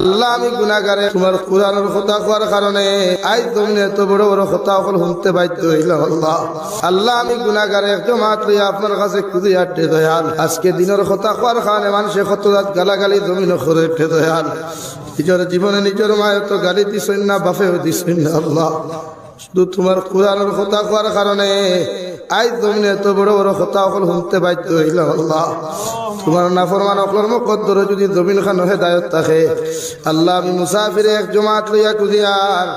আল্লাহ, আমি কথা তুমি এত বড় বড় কথা সকল শুনতে বাধ্য আমি কাছে আজকে কথা গালাগালি উঠে নিজের জীবনে নিজের মায়ের তো গালি দিছই না, বাপেও দিছই না, আল্লাহ। শুধু তোমার কোরআনের কথা কোয়ার কারণে আই জমিনে এত বড় বড় কথা সকল শুনতে বাধ্য হইলাম আল্লাহ। তোমার নাফরমান অকলর মুকদ্দর যদি জমিন খান হেদায়ত থাকে। আল্লাহ আমি মুসাফিরে এক জমাত লইয়া কুদিয়ার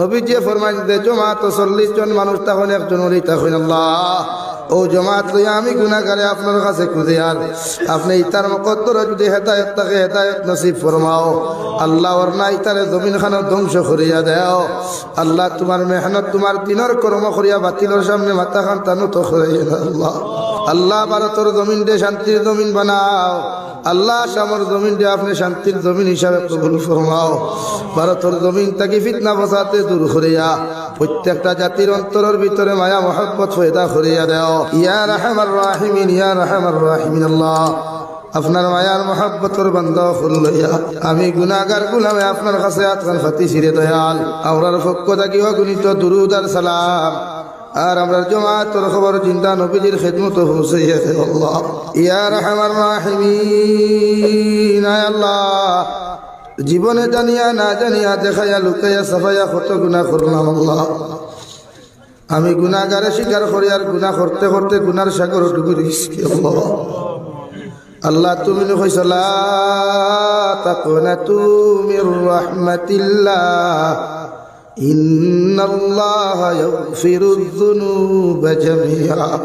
নবী যে ফরমাই দে জমাত চল্লিশ জন মানুষ তখন একজন ওলি তখন আল্লাহ। ও জমাত লইয়া আমি গুণাগারে আপনার কাছে কুদিয়ার আপনি ইতার মুকদ্দর যদি হেদায়ত থাকে, হেদায়ত নসিব ফরমাও। আল্লাহ ওর না ইতারে জমিন খান ধ্বংস করিয়া দেও। আল্লাহ তোমার মেহনত, তোমার দিনের কর্ম করিয়া বাতিলের সামনে মাথা খান তানু তো করিয়া আল্লাহ। আল্লাহ ভারতের জমিন দিয়ে শান্তির জমিন বানাও। আল্লাহ সামর জমিন দিয়ে আপনি শান্তির জমিন হিসাবে কবুল ফরমাও। ভারতের জমিন তাকে ফিতনা বসাতে দূর করিয়া, প্রত্যেকটা জাতির অন্তরের ভিতরে মায়া, মহব্বত, ফয়দা করিয়া দেও। ইয়া রাহমার রাহিমিন, ইয়া রাহমার রাহিমিন আল্লাহ। আপনার মায়ার মহাব্বতর বান্ধ লইয়া, আমি গুনাগার গুলামে আপনার কাছে আতকান ফাতি সিরে দয়াল। আমরার পক্ষ থাকি অগুণিত দুরুদ আর সালাম। আর আমরা জমাতের খবর চিন্তা নবীজির খেদমত দে আল্লাহ। জীবনে জানিয়া না জানিয়া, দেখাইয়া, লুকাইয়া, সাফাইয়া কত গুণা করলাম, আল্লাহ। আমি গুণাগারে স্বীকার করি আর গুণা করতে করতে গুনার সাগর ডুবে আল্লাহ। তুমি কইসলা তুমি রহমাতিল্লাহ। ইন্নাল্লাহ ইয়াগফিরু যুনুবা জামিআ।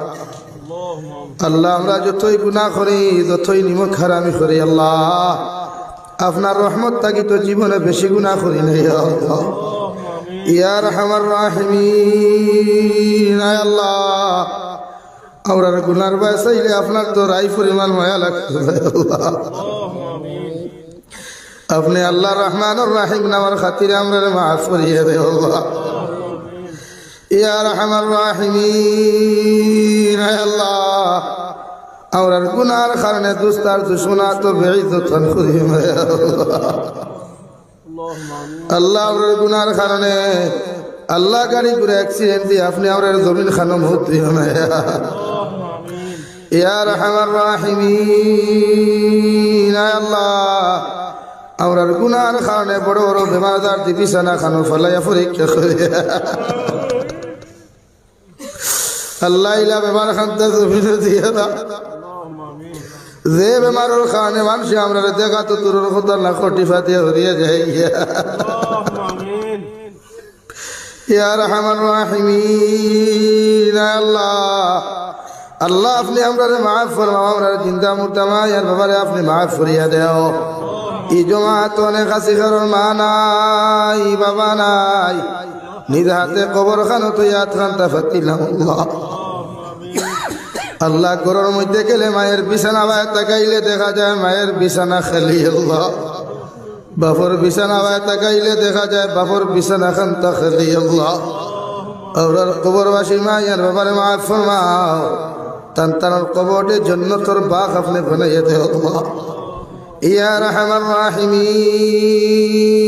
আল্লাহ, আমরা যতই গুনাহ করি, যতই নিমক হারামি করি, আল্লাহ, আপনার রহমত থাকি তো জীবনে বেশি গুনাহ করি নাই, আল্লাহ। ইয়া রহমান আল্লাহ। আমরা গুনার বাসাইলে আপনার তো রাই পরিমাণ মায়া লাগতো আল্লাহ। আপনি আল্লাহ রহমান রাহিম নামার খাতিরে আমরা মাফ করিয়ে দে ইয়া রহমান রাহিমিন আয় আল্লাহ। আমরা গুনার কারণে দুস্তার দুশ্মনা তো করিয়ে আল্লাহ। আমরা গুনার কারণে আল্লাহ গাড়ি করে অ্যাক্সিডেন্ট দিয়ে আপনি আমার জমিন খানো মুহূর্ত ইয়া রহমান আয় আল্লাহ। আমরার গুনার কারণে বড় বড় বেমারদার দিবিসানা খানো ফলাইয়া পরীক্ষা করে। আল্লাহ ইলা বেমার খানতে দিয়ে না যে বেমারের কারণে মানুষ আমরা দেখা তো তোর কথা না খটিফা দিয়ে হরিয়ে যায়। ইয়া রহমান রাহিমিন, আল্লাহ। আল্লাহ আপনি আমরা মাফ ফরমাও আমরা চিন্তা মুর্তামা ইয়ার ব্যাপারে আপনি মাফ করিয়া দেও। এই জমাত অনেক কারণ মা নাই, বাবা নাই। নিজ হাতে কবর খানো তো ইয়াত খানটা আল্লাহ ঘরের মধ্যে গেলে মায়ের বিছানা বায় তাকাইলে দেখা যায় মায়ের বিছানা খেলি, আল্লাহ। বাপর বিছানা বায় তাকাইলে দেখা যায় বাপর বিছানা খানটা খেলি, আল্লাহ। ওরার কবরবাসী মায়ের ব্যাপারে মা ফরমাও। তান তার কবরের জন্য তোর বাঘ আপনি বানাইয়ে দে আল্লাহ। ইয়া রহমান রাহিমিন